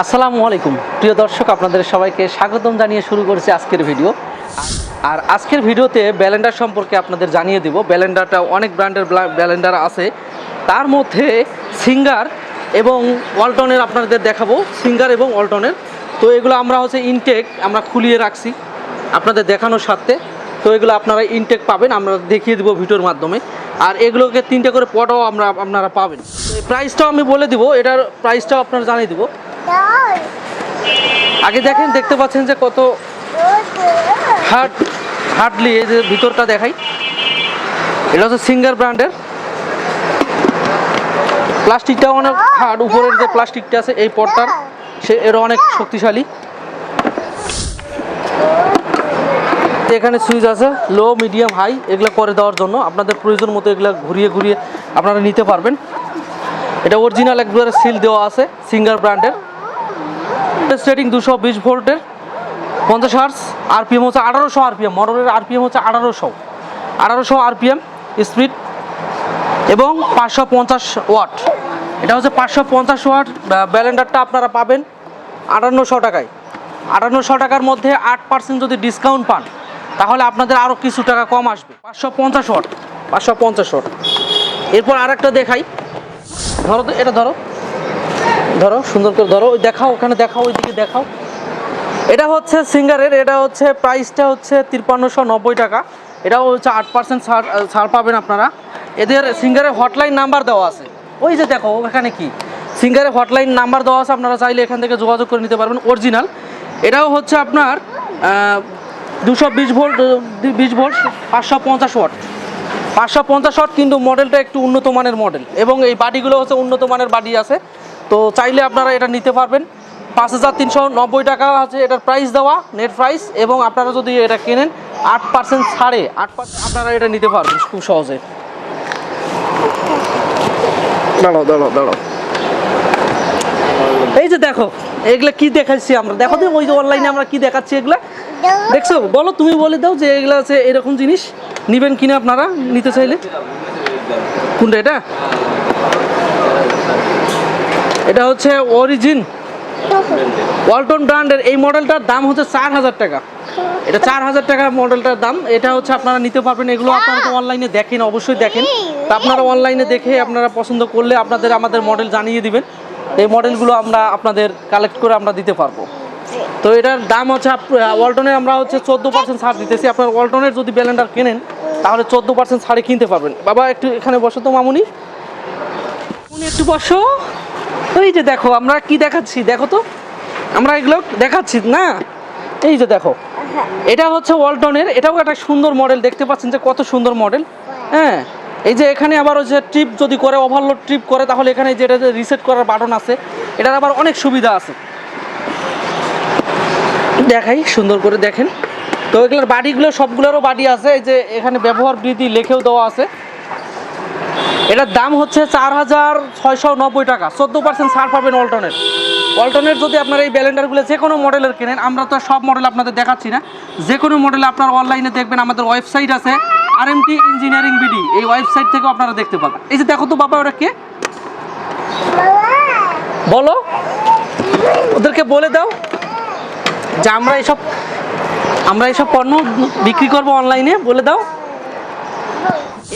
আসসালামু আলাইকুম। প্রিয় দর্শক, আপনাদের সবাইকে স্বাগতম জানিয়ে শুরু করেছি আজকের ভিডিও। আর আজকের ভিডিওতে ব্যালেন্ডার সম্পর্কে আপনাদের জানিয়ে দিব। ব্যালেন্ডারটা অনেক ব্র্যান্ডের ব্যালেন্ডার আছে। তার মধ্যে সিঙ্গার এবং ওয়ালটনের আপনাদের দেখাবো। সিঙ্গার এবং ওয়ালটনের। তো এগুলো আমরা হচ্ছে ইনটেক আমরা খুলিয়ে রাখছি আপনাদের দেখানোর সাথে। তো এগুলো আপনারা ইনটেক পাবেন, আমরা দেখিয়ে দেবো ভিডিওর মাধ্যমে। আর এগুলোকে তিনটে করে পটও আমরা আপনারা পাবেন। প্রাইসটাও আমি বলে দিব, এটার প্রাইসটাও আপনারা জানিয়ে দিব। আগে দেখেন দেখতে পাচ্ছেন যে কত হার্ড হার্ডলি এই যে ভিতরটা দেখাই। এটা হচ্ছে সিঙ্গার ব্র্যান্ডের। প্লাস্টিকটা অনেক হার্ড উপরের যে প্লাস্টিকটা আছে এই পটটার সে এর অনেক শক্তিশালী। এখানে সুইচ আছে লো মিডিয়াম হাই এগুলো করে দেওয়ার জন্য। আপনাদের প্রয়োজন মতো এগুলো ঘুরিয়ে ঘুরিয়ে আপনারা নিতে পারবেন। এটা অরিজিনাল একবারে সিল দেওয়া আছে সিঙ্গার ব্র্যান্ডের। স্টেটিং দুশো বিশ ভোল্টের পঞ্চাশ হার্স আরপিএম হচ্ছে আঠারোশো আরপিএম মডেলের আরপিএম হচ্ছে আঠারোশো আঠারোশো আরপিএম স্পিড এবং পাঁচশো পঞ্চাশ ওয়াট এটা হচ্ছে পাঁচশো পঞ্চাশ ওয়াট ব্যালেন্ডারটা আপনারা পাবেন আটান্নশো টাকায়। আটান্নশো টাকার মধ্যে আট পার্সেন্ট যদি ডিসকাউন্ট পান, তাহলে আপনাদের আরও কিছু টাকা কম আসবে। পাঁচশো পঞ্চাশ ওয়াট পাঁচশো পঞ্চাশ ওয়াট এরপর আর একটা দেখাই। ধরো এটা ধরো। ধরো, সুন্দর করে ধরো, ওই দেখাও, ওখানে দেখাও, ওইদিকে দেখাও। এটা হচ্ছে সিঙ্গারের, এটা হচ্ছে প্রাইসটা হচ্ছে তিপ্পান্নশো নব্বই টাকা। এটাও হচ্ছে আট পার্সেন্ট ছাড় ছাড় পাবেন আপনারা। এদের সিঙ্গারের হটলাইন নাম্বার দেওয়া আছে। ওই যে দেখো এখানে কি? সিঙ্গারের হটলাইন নাম্বার দেওয়া আছে, আপনারা চাইলে এখান থেকে যোগাযোগ করে নিতে পারবেন, অরিজিনাল। এটাও হচ্ছে আপনার দুশো বিশ ভোল্ট বিশ ভোল্ট, পাঁচশো পঞ্চাশ ওয়াট। পাঁচশো পঞ্চাশ ওয়াট কিন্তু মডেলটা একটু উন্নত মানের মডেল। এবং এই বাডিগুলো হচ্ছে উন্নত মানের বাডি আছে। তো চাইলে আপনারা এটা নিতে পারবেন। পাঁচ হাজার তিনশো নব্বই টাকা আছে এটার প্রাইস দেওয়া নেট প্রাইস এবং আপনারা যদি এটা কেনেন আট পার্সেন্ট ছাড়ে আট পার্সেন্ট আপনারা এটা নিতে পারবেন খুব সহজে। দাঁড়াও দাঁড়াও দাঁড়াও। এই যে দেখো এগুলা কি দেখাচ্ছি আমরা? দেখো তো ওই যে অনলাইনে আমরা কি দেখাচ্ছি এগুলা? দেখছ? বলো তুমি বলে দাও যে এগুলা আছে এরকম জিনিস। নিবেন কিনা আপনারা নিতে চাইলে? কোনটা এটা? এটা হচ্ছে অরিজিন ওয়ালটন ব্র্যান্ডের এই মডেলটার দাম হচ্ছে চার হাজার টাকা। এটা চার হাজার টাকার মডেলটার দাম। এটা হচ্ছে আপনারা নিতে পারবেন এগুলো আপনারা তো অনলাইনে দেখেন অবশ্যই দেখেন। তা আপনারা অনলাইনে দেখে আপনারা পছন্দ করলে আপনাদের আমাদের মডেল জানিয়ে দিবেন। এই মডেলগুলো আমরা আপনাদের কালেক্ট করে আমরা দিতে পারব। তো এটার দাম হচ্ছে ওয়ালটনের আমরা হচ্ছে চোদ্দ পার্সেন্ট ছাড় দিতেছি। আপনার ওয়ালটনের যদি ব্যালেন্ডার কেনেন তাহলে চোদ্দ পার্সেন্ট ছাড়ে কিনতে পারবেন। বাবা একটু এখানে বসো তো মামুনি। উনি একটু বসো। ওই যে দেখো, আমরা কি দেখাচ্ছি? দেখো তো। আমরা এগুলো দেখাচ্ছি, না? এই যে দেখো। এটা হচ্ছে ওয়ালটনের। এটাও একটা সুন্দর মডেল। দেখতে পাচ্ছেন যে কত সুন্দর মডেল। হ্যাঁ? এই যে এখানে আবার ওই যে ট্রিপ যদি করে ওভারলোড ট্রিপ করে, তাহলে এখানে যেটা রিসেট করার বাটন আছে, এটার আবার অনেক সুবিধা আছে। দেখাই, সুন্দর করে দেখেন। তো এগুলোর বাড়িগুলো, সবগুলোরও বাড়ি আছে। এই যে এখানে ব্যবহার বৃদ্ধি লেখেও দেওয়া আছে। এটার দাম হচ্ছে চার হাজার ছয়শো নব্বই টাকা। চোদ্দ পার্সেন্ট ছাড় পাবেন অল্টনের। অল্টনের যদি আপনার এই ব্যালেন্ডারগুলো যে কোনো মডেলের কেনেন, আমরা তো সব মডেল আপনাদের দেখাচ্ছি না। যে কোনো মডেল আপনার অনলাইনে দেখবেন, আমাদের ওয়েবসাইট আছে R M T engineering BD এই ওয়েবসাইট থেকে আপনারা দেখতে পাবেন। এই যে দেখো তো বাবা, ওরা কে? বলো। ওদেরকে বলে দাও যে আমরা এইসব আমরা এইসব পণ্য বিক্রি করব অনলাইনে, বলে দাও।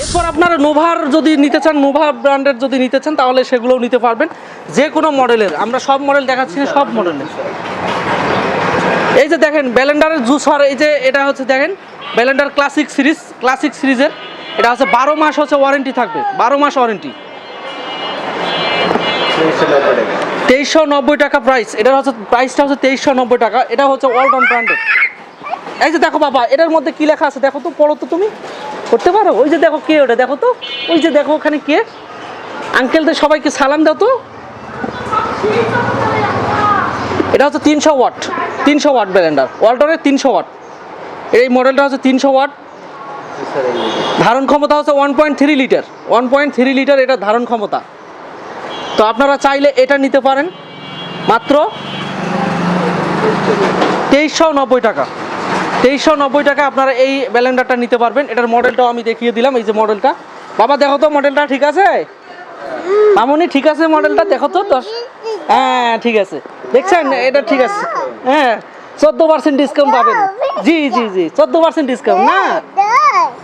এরপর আপনারা নোভার যদি নিতে চান, নোভা ব্র্যান্ডের যদি নিতে চান, তাহলে সেগুলোও নিতে পারবেন। যে কোনো মডেলের, আমরা সব মডেল দেখাচ্ছি না, সব মডেলের। এই যে দেখেন, ব্যালেন্ডারের জুসার এই যে এটা হচ্ছে দেখেন, ব্যালেন্ডার ক্লাসিক সিরিজ, ক্লাসিক সিরিজের। এটা হচ্ছে বারো মাস হচ্ছে ওয়ারেন্টি থাকবে, বারো মাস ওয়ারেন্টি। তেইশশো নব্বই টাকা প্রাইস এটার হচ্ছে প্রাইসটা হচ্ছে তেইশশো নব্বই টাকা, এটা হচ্ছে ওয়ার্ল্ড অন ব্র্যান্ডেড এই যে দেখো বাবা, এটার মধ্যে কী লেখা আছে দেখো তো, পড়ো তো তুমি। করতে পারো? ওই যে দেখো কে ওটা, দেখো তো? ওই যে দেখো ওখানে কে? আঙ্কেলদের সবাইকে সালাম দাও তো। এটা হচ্ছে তিনশো ওয়াট তিনশো ওয়াট ব্যালেন্ডার ওয়াল্টনের তিনশো ওয়াট। এই মডেলটা হচ্ছে তিনশো ওয়াট। ধারণ ক্ষমতা হচ্ছে one point three litre one point three litre এটা ধারণ ক্ষমতা। তো আপনারা চাইলে এটা নিতে পারেন। মাত্র তেইশশো নব্বই টাকা। তেইশশো নব্বই টাকা আপনারা এই ব্যালেন্ডারটা নিতে পারবেন। এটার মডেলটাও আমি দেখিয়ে দিলাম, এই যে মডেলটা। বাবা, দেখো তো মডেলটা, ঠিক আছে? মামনি, ঠিক আছে মডেলটা? দেখো তো, দশ হ্যাঁ ঠিক আছে। দেখছেন? এটা ঠিক আছে। হ্যাঁ চোদ্দ পার্সেন্ট ডিসকাউন্ট পাবেন। জি জি জি, চোদ্দ পার্সেন্ট ডিসকাউন্ট না?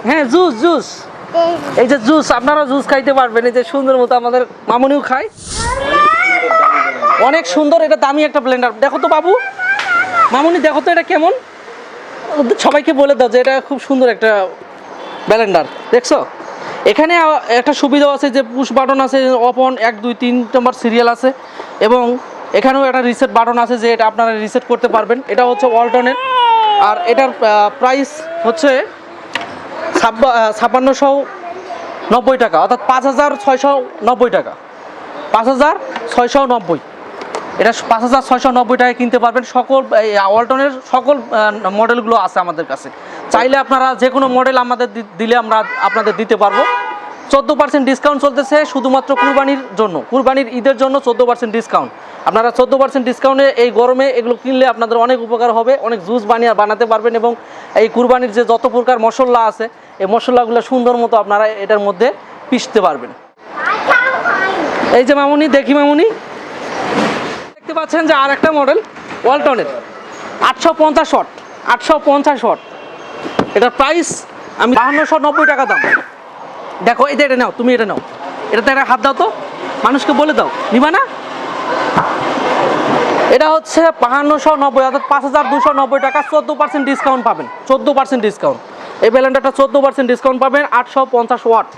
হ্যাঁ জুস জুস। এই যে জুস আপনারা জুস খাইতে পারবেন। এই যে সুন্দর মতো আমাদের মামনিও খায়। অনেক সুন্দর, এটা দামি একটা ব্লেন্ডার। দেখো তো বাবু। মামুনি, দেখো তো এটা কেমন? সবাইকে বলে দাও যে এটা খুব সুন্দর একটা ব্যালেন্ডার, দেখছ? এখানে একটা সুবিধা আছে যে পুশ বাটন আছে অপন এক, দুই, তিন নম্বর সিরিয়াল আছে এবং এখানেও একটা রিসেট বাটন আছে যে এটা আপনারা রিসেট করতে পারবেন। এটা হচ্ছে ওয়ালটনের। আর এটার প্রাইস হচ্ছে ছাপ্পান্নশো নব্বই টাকা, অর্থাৎ পাঁচ হাজার ছয়শো নব্বই টাকা। পাঁচ হাজার ছয়শো নব্বই। এটা পাঁচ হাজার ছয়শো নব্বই টাকায় কিনতে পারবেন। সকল ওয়ালটনের সকল মডেলগুলো আছে আমাদের কাছে। চাইলে আপনারা যে কোনো মডেল আমাদের দিলে আমরা আপনাদের দিতে পারব। চোদ্দ পার্সেন্ট ডিসকাউন্ট চলতেছে শুধুমাত্র কুরবানির জন্য। কুরবানির ঈদের জন্য চোদ্দ পার্সেন্ট ডিসকাউন্ট আপনারা চোদ্দ পার্সেন্ট ডিসকাউন্টে এই গরমে এগুলো কিনলে আপনাদের অনেক উপকার হবে। অনেক জুস বানিয়ে বানাতে পারবেন এবং এই কুরবানির যে যত প্রকার মশলা আছে, এই মশলাগুলো সুন্দর মতো আপনারা এটার মধ্যে পিষতে পারবেন। এই যে মামুনি, দেখি মামুনি। দেখতে পাচ্ছেন যে আর একটা মডেল ওয়ালটনের আটশো পঞ্চাশ শট আটশো পঞ্চাশ শট এটার প্রাইস আমি বাহান্নশো নব্বই টাকা দাম। দেখো যে এটা নাও, তুমি এটা নাও। এটাতে একটা হাত দাও তো। মানুষকে বলে দাও। নিবা না? এটা হচ্ছে বাহান্নশো নব্বই, অর্থাৎ পাঁচ হাজার দুশো নব্বই টাকা, চোদ্দ পার্সেন্ট ডিসকাউন্ট পাবেন। চোদ্দ পার্সেন্ট ডিসকাউন্ট এই ব্যালেন্ডারটা চোদ্দ পার্সেন্ট ডিসকাউন্ট পাবেন, আটশো পঞ্চাশ ওয়াট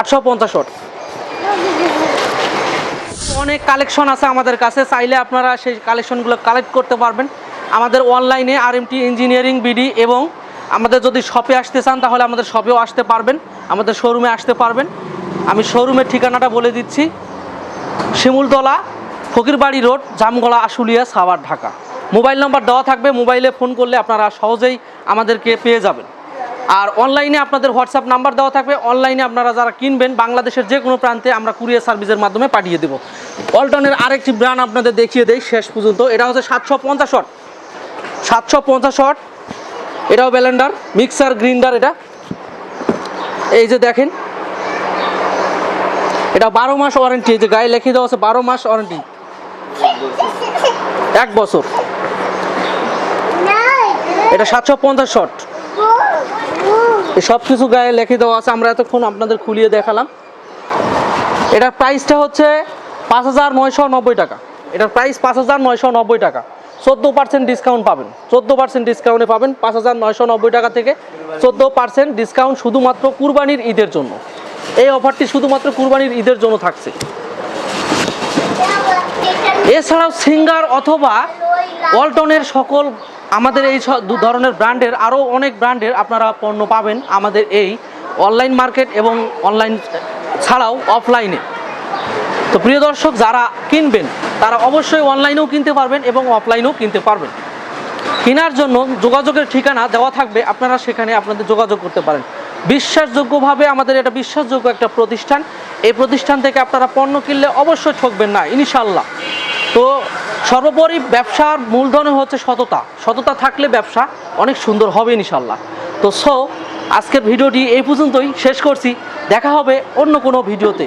আটশো পঞ্চাশ ওয়াট অনেক কালেকশন আছে আমাদের কাছে। চাইলে আপনারা সেই কালেকশনগুলো কালেক্ট করতে পারবেন। আমাদের অনলাইনে R M T engineering BD এবং আমাদের যদি শপে আসতে চান, তাহলে আমাদের শপেও আসতে পারবেন। আমাদের শোরুমে আসতে পারবেন। আমি শোরুমের ঠিকানাটা বলে দিচ্ছি। Shimultala, Fakirbari road, Jamgola, Ashulia, Savar, Dhaka. Mobile number দেওয়া থাকবে। মোবাইলে ফোন করলে আপনারা সহজেই আমাদেরকে পেয়ে যাবেন। আর অনলাইনে আপনাদের হোয়াটসঅ্যাপ নাম্বার দেওয়া থাকবে। অনলাইনে আপনারা যারা কিনবেন, বাংলাদেশের যে কোনো প্রান্তে আমরা কুরিয়ার সার্ভিসের মাধ্যমে পাঠিয়ে দেবো। অল্টনের আরেকটি ব্র্যান্ড আপনাদের দেখিয়ে দেই শেষ পর্যন্ত। এটা হচ্ছে সাতশো পঞ্চাশ শট। সাতশো পঞ্চাশ শট। এটাও ব্যালেন্ডার, মিক্সার, গ্রিন্ডার এটা। এই যে দেখেন, এটা বারো মাস ওয়ারেন্টি, এই যে গায়ে লিখে দেওয়া আছে বারো মাস ওয়ারেন্টি। এক বছর। এটা সাতশো পঞ্চাশ শট। সব কিছু গায়ে লিখে দেওয়া আছে, আমরা এতক্ষণ আপনাদের খুলিয়ে দেখালাম। এটার প্রাইসটা হচ্ছে পাঁচ হাজার নয়শো নব্বই টাকা। এটার প্রাইস পাঁচ হাজার নয়শো নব্বই টাকা। চোদ্দ পার্সেন্ট ডিসকাউন্ট পাবেন। চোদ্দ পার্সেন্ট ডিসকাউন্টে পাবেন পাঁচ হাজার নয়শো নব্বই টাকা থেকে চোদ্দ পার্সেন্ট ডিসকাউন্ট শুধুমাত্র কুরবানির ঈদের জন্য। এই অফারটি শুধুমাত্র কুরবানির ঈদের জন্য থাকছে। এছাড়াও সিঙ্গার অথবা ওয়ালটনের সকল আমাদের এই দু ধরনের ব্র্যান্ডের আরও অনেক ব্র্যান্ডের আপনারা পণ্য পাবেন আমাদের এই অনলাইন মার্কেট এবং অনলাইন ছাড়াও অফলাইনে। তো প্রিয় দর্শক, যারা কিনবেন, তারা অবশ্যই অনলাইনেও কিনতে পারবেন এবং অফলাইনেও কিনতে পারবেন। কেনার জন্য যোগাযোগের ঠিকানা দেওয়া থাকবে, আপনারা সেখানে আপনাদের যোগাযোগ করতে পারেন। বিশ্বাসযোগ্যভাবে আমাদের এটা বিশ্বাসযোগ্য একটা প্রতিষ্ঠান। এই প্রতিষ্ঠান থেকে আপনারা পণ্য কিনলে অবশ্যই ঠকবেন না ইনশাল্লাহ তো সর্বোপরি ব্যবসার মূলধনে হচ্ছে সততা। সততা থাকলে ব্যবসা অনেক সুন্দর হবে ইনশাল্লাহ তো সো আজকের ভিডিওটি এই পর্যন্তই। শেষ করছি। দেখা হবে অন্য কোনো ভিডিওতে।